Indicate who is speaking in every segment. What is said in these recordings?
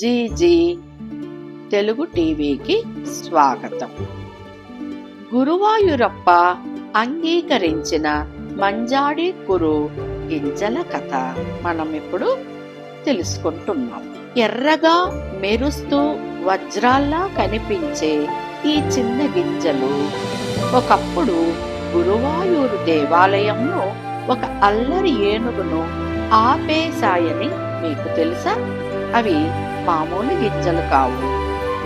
Speaker 1: GG Telugu టీవీకి స్వాగతం. గురువాయూరప్ప అంగీకరించిన మంజాడి కురు గింజల కథ మనం ఇప్పుడు తెలుసుకుంటున్నాం. ఎర్రగా మెరుస్తూ వజ్రాల్లా కనిపించే ఈ చిన్న గింజలు ఒకప్పుడు గురువాయూరు దేవాలయంలో ఒక అల్లరి ఏనుగును ఆపేశాయని మీకు తెలుసా? అవి మామూలు గింజలు కావు.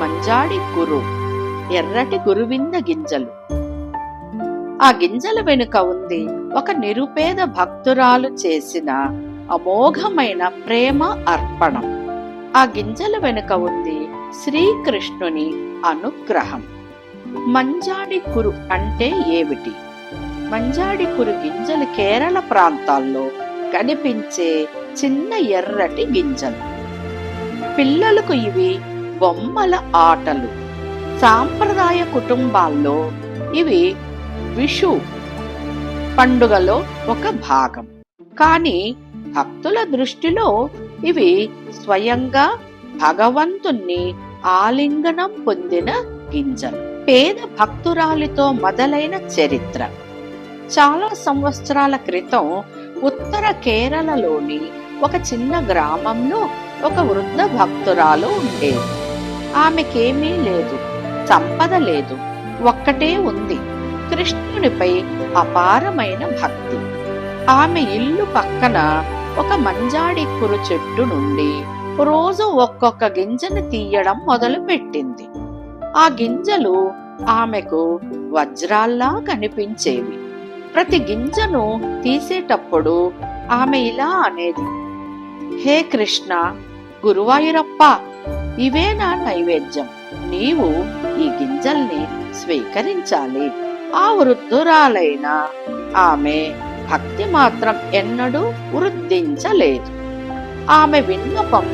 Speaker 1: మంజాడి గురు ఎర్రటి గురువింద గింజలు. ఆ గింజల వెనుక ఉంది ఒక నిరుపేద భక్తురాలు చేసిన అమోఘమైన ప్రేమ అర్పణం. ఆ గింజల వెనుక ఉంది శ్రీకృష్ణుని అనుగ్రహం. మంజాడి కురు అంటే ఏమిటి? మంజాడి కురు గింజలు కేరళ ప్రాంతాల్లో కనిపించే చిన్న ఎర్రటి గింజలు. పిల్లలకు ఇవి బొమ్మల ఆటలు. సాంప్రదాయ కుటుంబాల్లో ఇవి విషు పండుగలో ఒక భాగం. కానీ భక్తుల దృష్టిలో ఇవి స్వయంగా భగవంతుణ్ణి ఆలింగనం పొందిన గింజలు. పేద భక్తురాలితో మొదలైన చరిత్ర. చాలా సంవత్సరాల క్రితం ఉత్తర కేరళలోని ఒక చిన్న గ్రామంలో ఒక వృద్ధ భక్తురాలు ఉండేది. ఆమెకేమీ లేదు సంపద లేదు ఒక్కటే ఉంది. కృష్ణునిపై అపారమైన భక్తి. ఆమె ఇల్లు పక్కన ఒక మంజాడి కురు చెట్టు నుండి రోజు ఒక్కొక్క గింజను తీయడం మొదలుపెట్టింది. ఆ గింజలు ఆమెకు వజ్రాల్లా కనిపించేవి. ప్రతి గింజను తీసేటప్పుడు ఆమె ఇలా అనేది హే కృష్ణ గురువాయూరప్ప ఇవే నా నైవేద్యం. నీవు ఈ గింజల్ని స్వీకరించాలి. ఆ వృద్ధురాలైన ఆమె భక్తి మాత్రం ఎన్నడూ వృద్ధించలేదు. ఆమె విన్నపం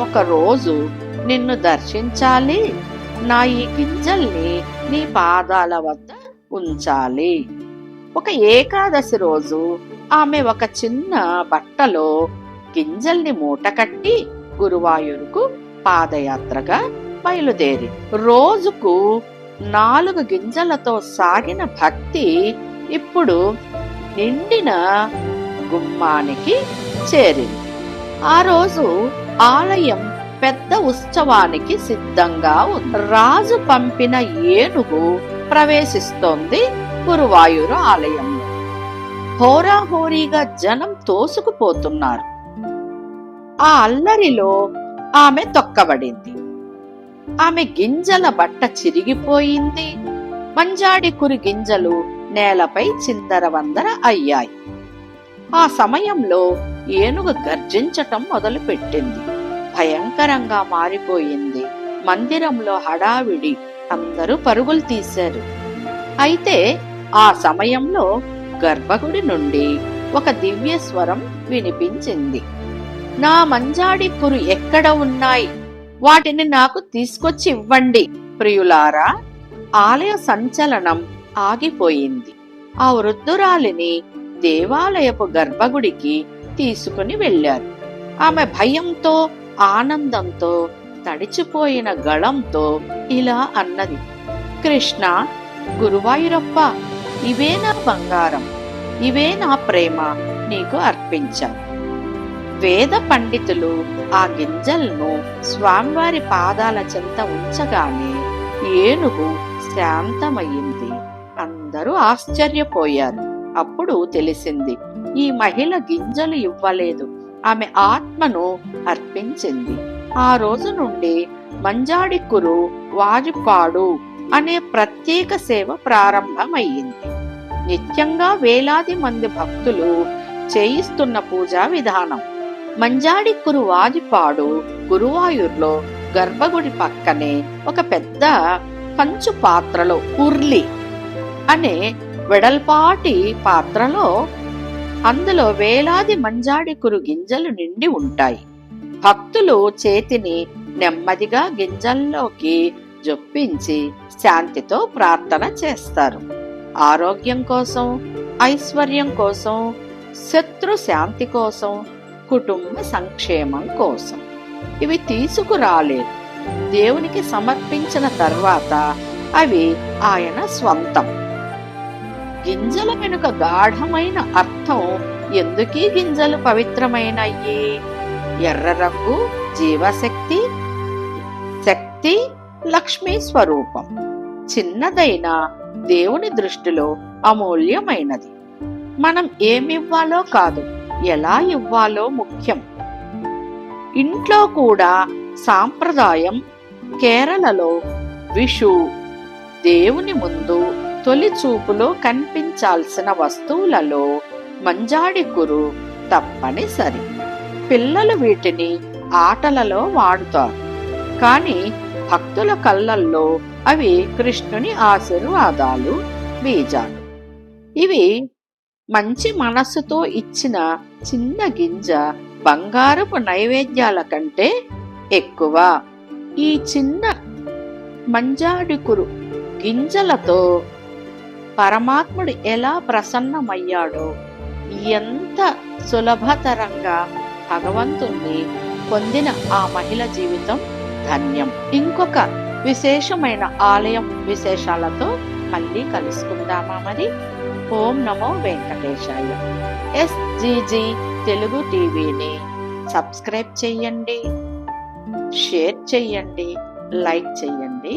Speaker 1: ఒక రోజు నిన్ను దర్శించాలి. నా ఈ గింజల్ని నీ పాదాల వద్ద ఉంచాలి. ఒక ఏకాదశి రోజు ఆమె ఒక చిన్న బట్టలో గింజల్ని మూటకట్టి గురువాయూరుకు పాదయాత్రగా బయలుదేరి రోజుకు నాలుగు గింజలతో సాగిన భక్తి ఇప్పుడు నిండిన గుమ్మానికి చేరింది. ఆ రోజు ఆలయం పెద్ద ఉత్సవానికి సిద్ధంగా ఉంది. రాజు పంపిన ఏనుగు ప్రవేశిస్తోంది గురువాయూరు ఆలయంలో. హోరాహోరీగా జనం తోసుకుపోతున్నారు. ఆ అల్లరిలో ఆమె తొక్కబడింది. ఆమె గింజల బట్ట చిరిగిపోయింది. మంజాడి కురి గింజలు నేలపై చిందరవందర అయ్యాయి. ఆ సమయంలో ఏనుగు గర్జించటం మొదలుపెట్టింది. భయంకరంగా మారిపోయింది. మందిరంలో హడావిడి అందరూ పరుగులు తీశారు. అయితే ఆ సమయంలో గర్భగుడి నుండి ఒక దివ్య స్వరం వినిపించింది. నా మంజాడి పురు ఎక్కడ ఉన్నాయి? వాటిని నాకు తీసుకొచ్చి ఇవ్వండి. ప్రియులారా ఆలయ సంచలనం ఆగిపోయింది. ఆ వృద్ధురాలిని దేవాలయపు గర్భగుడికి తీసుకుని వెళ్ళారు ఆమె భయంతో ఆనందంతో తడిచిపోయిన గళంతో ఇలా అన్నది. కృష్ణ గురువాయూరప్ప ఇవే నా బంగారం ఇవే నా ప్రేమ నీకు అర్పించాను. వేద పండితులు ఆ గింజలను స్వామివారి పాదాల చెంత ఉంచగానే ఏనుగు శాంతమయ్యింది అందరూ ఆశ్చర్యపోయారు. అప్పుడు తెలిసింది ఈ మహిళ గింజలు ఇవ్వలేదు. ఆమె ఆత్మను అర్పించింది. ఆ రోజు నుండి మంజాడికురు వాజుపాడు అనే ప్రత్యేక సేవ ప్రారంభమయ్యింది. నిత్యంగా వేలాది మంది భక్తులు చేయిస్తున్న పూజా విధానం. మంజాడికురు వాజిపాడు గురువాయూర్లో గర్భగుడి పక్కనే ఒక పెద్ద కంచు పాత్రలో ఉర్లి అనే వెడల్పాటి పాత్రలో అందులో వేలాది మంజాడికురు గింజలు నిండి ఉంటాయి. భక్తులు చేతిని నెమ్మదిగా గింజల్లోకి జొప్పించి శాంతితో ప్రార్థన చేస్తారు. ఆరోగ్యం కోసం ఐశ్వర్యం కోసం శత్రు శాంతి కోసం కుటుంబ సంక్షేమం కోసం. ఇవి తీసుకురాలేదు. దేవునికి సమర్పించిన తర్వాత అవి ఆయన స్వంతం. గింజల వెనుక గాఢమైన అర్థం ఎందుకీ గింజలు పవిత్రమైనయ్యి? ఎర్ర రంగు జీవశక్తి శక్తి లక్ష్మీ స్వరూపం. చిన్నదైన దేవుని దృష్టిలో అమూల్యమైనది. మనం ఏమివ్వాలో కాదు. ఎలా ఇవ్వాలో ముఖ్యం. ఇంట్లో కూడా సాంప్రదాయం కేరళలో విషు దేవుని ముందు తొలి చూపులో కనిపించాల్సిన వస్తువులలో మంజాడి కురు తప్పనిసరి. పిల్లలు వీటిని ఆటలలో వాడుతారు. కానీ భక్తుల కళ్ళల్లో అవి కృష్ణుని ఆశీర్వాదాలు బీజాలు. ఇవి మంచి మనస్సుతో ఇచ్చిన చిన్న గింజ బంగారపు నైవేద్యాల కంటే ఎక్కువ. ఈ చిన్న మంజాడికురు గింజలతో పరమాత్ముడు ఎలా ప్రసన్నమయ్యాడో ఎంత సులభతరంగా భగవంతుణ్ణి పొందిన ఆ మహిళ జీవితం ధన్యం. ఇంకొక విశేషమైన ఆలయం విశేషాలతో మళ్ళీ కలుసుకుందామా మరి? ఓం నమో వెంకటేశాయ. ఎస్జిజి తెలుగు టీవీని సబ్స్క్రైబ్ చేయండి షేర్ చేయండి లైక్ చేయండి